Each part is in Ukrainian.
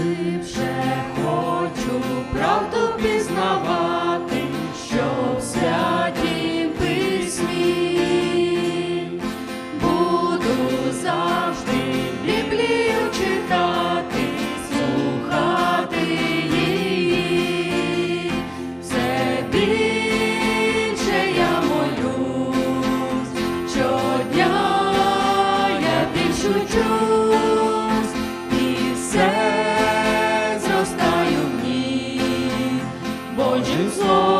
Липше хочу правду пізнавати, що в святім письмі буду завжди Біблію читати, слухати її. Все більше я молюсь, щодня я більш учусь, Божім слові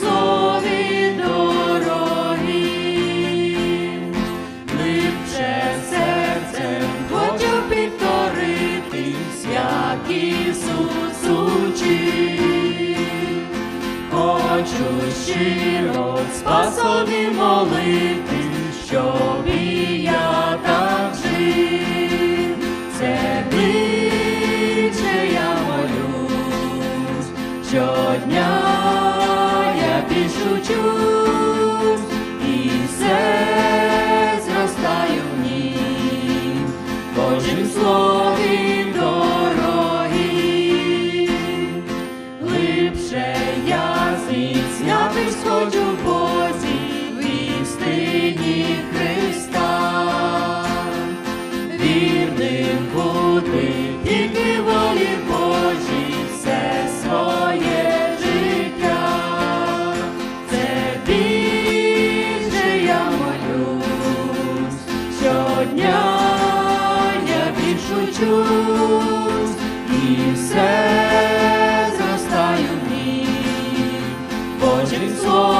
Слові дорогі. Липше серцем хочу підкоритись, як Ісус. Хочу щиро спасові молити, щоб і жив. Все більше я молюсь, щодня Божім слові дорогі. Глибше я зміцнятись хочу в Бозі, в Христа. Учусь, і все зростаю в ній, слові